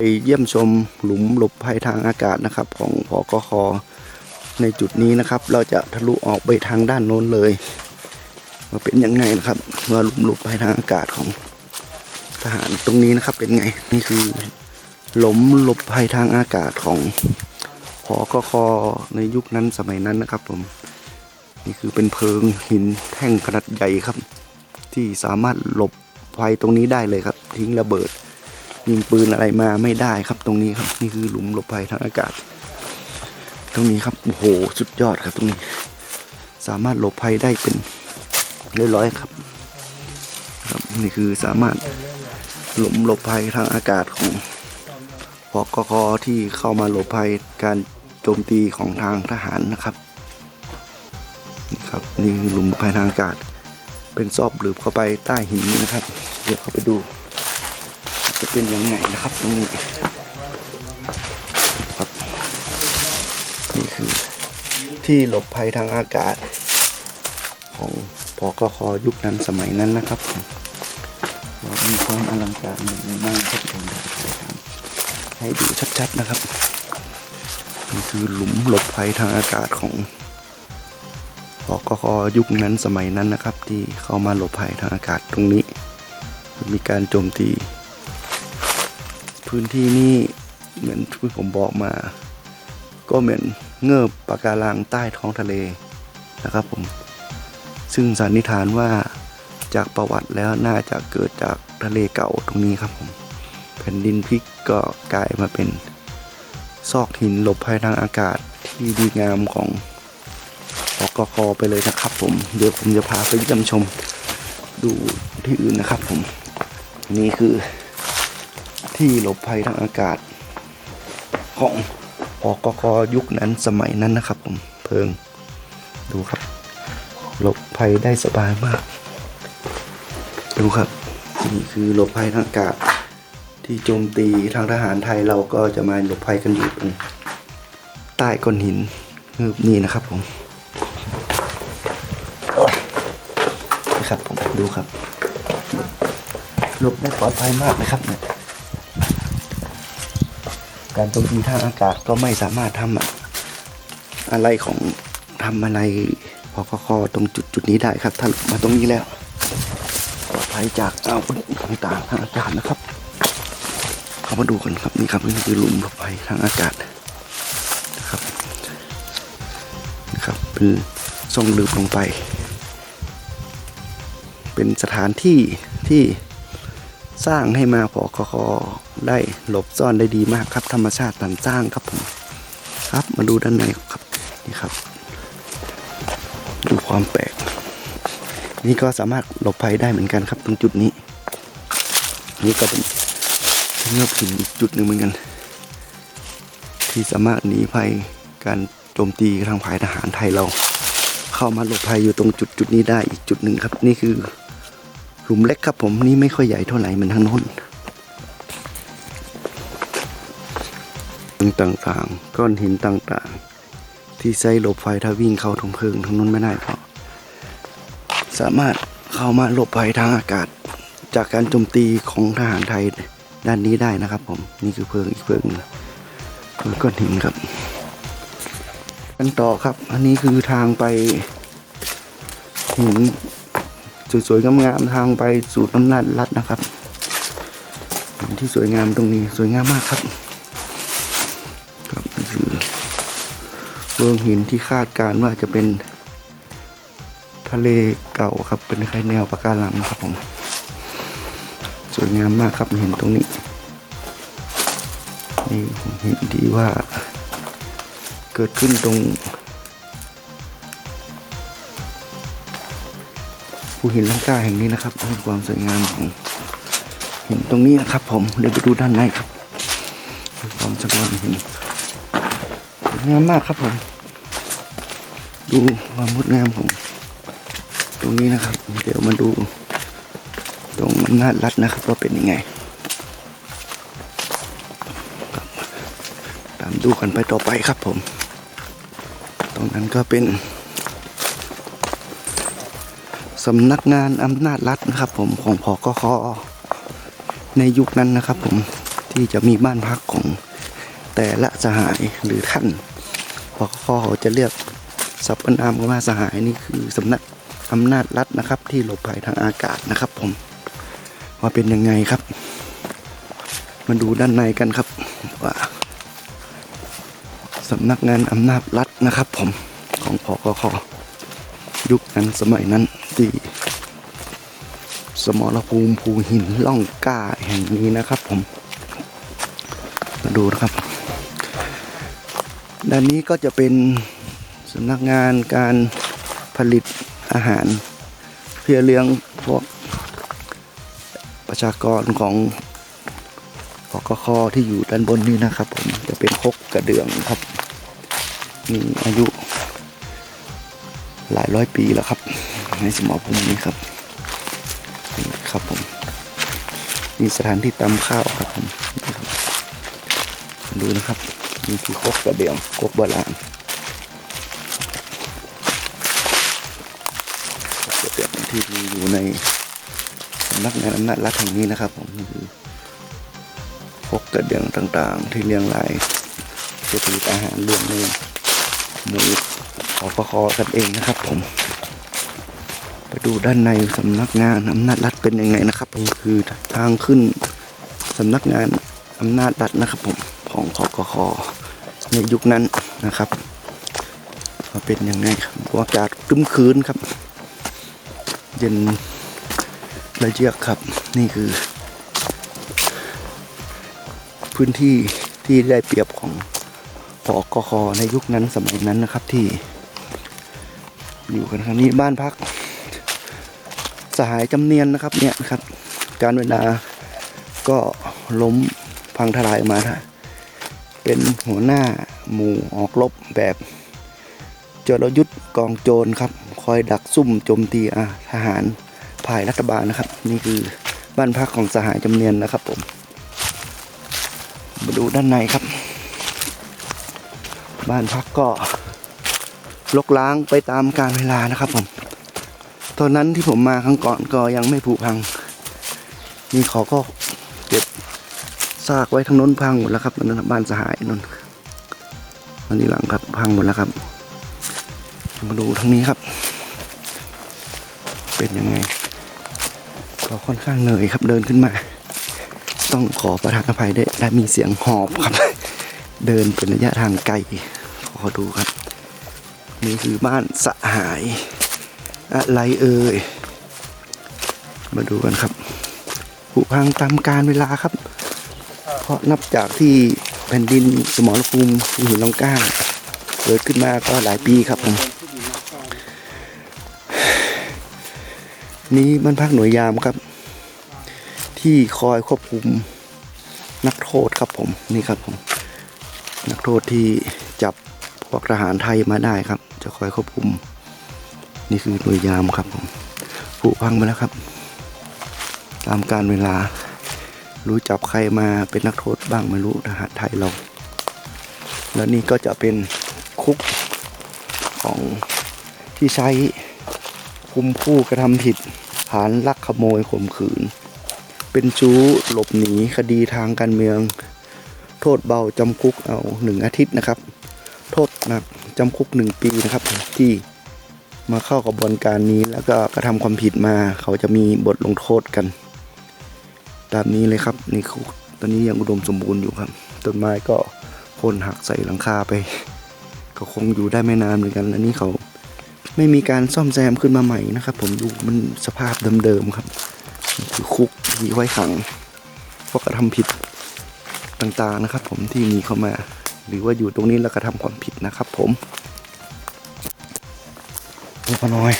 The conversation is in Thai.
ไปเยี่ยมชมหลุมหลบภัยทางอากาศนะครับ ของพอกคในจุดนี้นะครับ เราจะทะลุออกไปทางด้านโน้นเลยว่าเป็นยังไงนะครับว่าหลุมหลบภัยทางอากาศของทหารตรงนี้นะครับเป็นไงนี่คือหลุมหลบภัยทางอากาศของพอกคในยุคนั้นสมัยนั้นนะครับผมนี่คือเป็นเพิงหินแท่งขนาดใหญ่ครับ ที่สามารถหลบภัยตรงนี้ได้เลยครับ ทิ้งระเบิด ยิงปืนอะไรมาไม่ได้ครับตรงนี้ครับนี่คือหลุมหลบภัยทางอากาศ ตรงนี้ครับโอ้โหสุดยอดครับตรงนี้ สามารถหลบภัยได้เป็นร้อยๆครับ ครับนี่คือสามารถหลุมหลบภัยทางอากาศของพกคที่เข้ามาหลบภัยการโจมตีของทางทหารนะครับนี่ครับนี่คือหลุมภัยทางอากาศ เป็นซอกหลืบเข้าไปใต้หินนะครับ เดี๋ยวเข้าไปดู เป็นยังไงนะครับตรงนี้ครับนี่คือที่หลบภัยทางอากาศ ของพอกคยุคนั้นสมัยนั้นนะครับเรามีความอลังการอย่างมากครับผมเดี๋ยวจะทำให้ดูชัดๆนะครับนี่คือหลุมหลบภัยทางอากาศของพอกคยุคนั้นสมัยนั้นนะครับ ที่เข้ามาหลบภัยทางอากาศตรงนี้ มีการโจมตี พื้นที่นี้เหมือนที่ผมบอกมา ก็เหมือนเงือบปะการังใต้ท้องทะเลนะครับผม ซึ่งสันนิษฐานว่าจากประวัติแล้วน่าจะเกิดจากทะเลเก่าตรงนี้ครับผม แผ่นดินพลิกก็กลายมาเป็น ซอกหินหลบภัยทางอากาศที่ดีงามของอกคไปเลยนะครับผม เดี๋ยวผมจะพาไปเยี่ยมชมดูที่อื่นนะครับผม นี่คือ ที่หลบภัยทางอากาศ ของพกคยุคนั้นสมัยนั้นนะครับผมเพิง ดูครับ หลบภัยได้สบายมาก ดูครับนี่คือหลบภัยทางอากาศ ที่โจมตีทางทหารไทยเราก็จะมาหลบภัยกันอยู่ตรงใต้ก้อนหินนี่นะครับผมนี่ครับผมดูครับหลบได้ปลอดภัยมากนะครับเนี่ย การโจมตีทางอากาศก็ไม่สามารถทำอะอะไรของทำอะไรพอคอตรงจุดจุดนี้ได้ครับ ถ้ามาตรงนี้แล้วปลอดภัยจากอาวุธต่างๆทางอากาศนะครับเข้ามาดูกันครับนี่ครับนี่คือหลุมหลบภัยทางอากาศนะครับนะครับเป็นทรงลืบลงไป เป็นสถานที่ที่สร้างให้มาพอคอ ได้หลบซ่อนได้ดีมากครับ ธรรมชาติสรรสร้างครับผมครับมาดูด้านในครับนี่ครับ ดูความแปลก นี่ก็สามารถหลบภัยได้เหมือนกันครับตรงจุดนี้ นี่ก็เป็นเงือบหินอีกจุดหนึ่งเหมือนกัน ที่สามารถหนีภัยการโจมตีทางฝ่ายทหารไทยเรา เข้ามาหลบภัยอยู่ตรงจุดจุดนี้ได้อีกจุดหนึ่งครับ นี่คือหลุมเล็กครับผมนี่ไม่ค่อยใหญ่เท่าไหร่เหมือนทางโน้น ต่างๆ ก้อนหินต่างๆ ที่ใช้หลบไฟถ้าวิ่งเข้าทงเพลิงทางโน้นไม่ได้ก็สามารถเข้ามาหลบภัยทางอากาศ จากการโจมตีของทหารไทยด้านนี้ได้นะครับ ผมนี่คือเพลิงอีกเพลิงหนึ่งก้อนหินครับกันต่อครับ อันนี้คือทางไปหินสวยๆงามๆทางไปสู่อำนาจรัฐนะครับที่สวยงามตรงนี้สวยงามมากครับ เมืองหินที่คาดการว่าจะเป็นทะเลเก่าครับ เป็นคล้ายแนวปะการังนะครับผม สวยงามมากครับเห็นตรงนี้ นี่ผมเห็นที่ว่า เกิดขึ้นตรงภูหินลังกาแห่งนี้นะครับมีความสวยงามของเหินตรงนี้นะครับ ผมเดี๋ยวไปดูด้านในครับความสวยงามหิน งามมากครับผม ดูความงดงามของตรงนี้นะครับ เดี๋ยวมาดูตรงอำนาจรัฐนะครับว่าเป็นยังไงตามดูกันไปต่อไปครับผม ตรงนั้นก็เป็นสำนักงานอำนาจรัฐนะครับ ผมของพอกคในยุคนั้นนะครับ ผมที่จะมีบ้านพักของแต่ละสหายหรือท่าน พอเขาจะเรียกสรรพนามว่าสหายนี่คือสำนักอำนาจรัฐนะครับ ที่หลบภัยทางอากาศนะครับ ผมว่าเป็นยังไงครับ มาดูด้านในกันครับว่าสำนักงานอำนาจรัฐนะครับ ผมของพกคยุคนั้นสมัยนั้นที่สมรภูมิภูหินล่องกล้าแห่งนี้นะครับ ผมมาดูนะครับ ด้านนี้ก็จะเป็นสำนักงานการผลิตอาหาร เพื่อเลี้ยงพวกประชากรของพกคที่อยู่ด้านบนนี้นะครับผมจะเป็นคกกระเดื่องครับมีอายุหลายร้อยปีแล้วครับในสมรภูมินี้ครับครับผมมีสถานที่ตำข้าวครับผมดูนะครับ นี่คือคกกระเดื่องคกโบราณกระเดื่องที่มีอยู่ในสำนักงานอำนาจรัฐแห่งนี้นะครับผมนี่คือคกกระเดื่องต่างๆ ที่เรียงรายเพื่อผลิตอาหารเลี้ยงในหมู่อประคอกันเองนะครับ ผม ไปดูด้านในสำนักงานอำนาจรัฐเป็นยังไงนะครับผมคือทางขึ้นสำนักงานอำนาจรัฐนะครับผม ของคอกคในยุคนั้นนะครับว่าเป็นยังไงครับอากาศครึ้มคืนครับ เย็นระเยือกครับ นี่คือ พื้นที่ที่ได้เปรียบของพอกคในยุคนั้นสมัยนั้นนะครับที่ อยู่กันครั้งนี้บ้านพัก สหายจำเนียนนะครับเนี่ยครับ การเวลาก็ล้มพังทลายมาฮะ เป็นหัวหน้าหมู่ออกรบแบบจรยุทธ์กองโจรครับ คอยดักซุ่มโจมตีอาทหารภายรัฐบาลนะครับ นี่คือบ้านพักของสหายจำเนียนนะครับผม มาดูด้านในครับ บ้านพักก็ลกล้างไปตามกาลเวลานะครับผมตอนนั้นที่ผมมาครั้งก่อนก็ยังไม่ผุพัง นี่เขาก็ ซากไว้ทั้งน้นพังหมดแล้วครับนั่นบ้านสหายนนอันนี้หลังครับพังหมดแล้วครับ มาดูทางนี้ครับ เป็นยังไงก็ค่อนข้างเหนื่อยครับเดินขึ้นมา ต้องขอประทานอภัยด้และมีเสียงหอบครับ เดินเป็นระยะทางไกลขอดูครับ นี่คือบ้านสหาย อะไรเอ่ยมาดูกันครับผุพังตามการเวลาครับ เพราะนับจากที่แผ่นดินสมรภูมิหินลองก้างเกิดขึ้นมาก็หลายปีครับผมนี่มันพักหน่วยยามครับ ที่คอยควบคุมนักโทษครับผมนี่ครับผม นักโทษที่จับพวกทหารไทยมาได้ครับ จะคอยควบคุม นี่คือหน่วยยามครับผมผุพังไปแล้วครับ ตามการเวลา รู้จับใครมาเป็นนักโทษบ้างไม่รู้ทหารไทยเรา แล้วนี่ก็จะเป็นคุกของที่ใช้คุมผู้กระทำผิดฐานลักขโมยข่มขืน เป็นชู้หลบหนีคดีทางการเมือง โทษเบาจำคุกเอาหนึ่งอาทิตย์นะครับ โทษหนักจำคุกหนึ่งปีนะครับที่มาเข้ากระบวนการนี้แล้วก็กระทำความผิดมาเขาจะมีบทลงโทษกัน ตามนี้เลยครับนี่คุกตอนนี้ยังอุดมสมบูรณ์อยู่ครับ ต้นไม้ก็โคนหักใส่หลังคาไป ก็คงอยู่ได้ไม่นานเหมือนกันอันนี้เขาไม่มีการซ่อมแซมขึ้นมาใหม่นะครับ ผมดูมันสภาพเดิมๆครับคือคุกที่ไว้ขังพวกกระทำผิดต่างๆนะครับ ผมที่มีเข้ามา หรือว่าอยู่ตรงนี้แล้วกระทำความผิดนะครับ ผมดูพอน้อย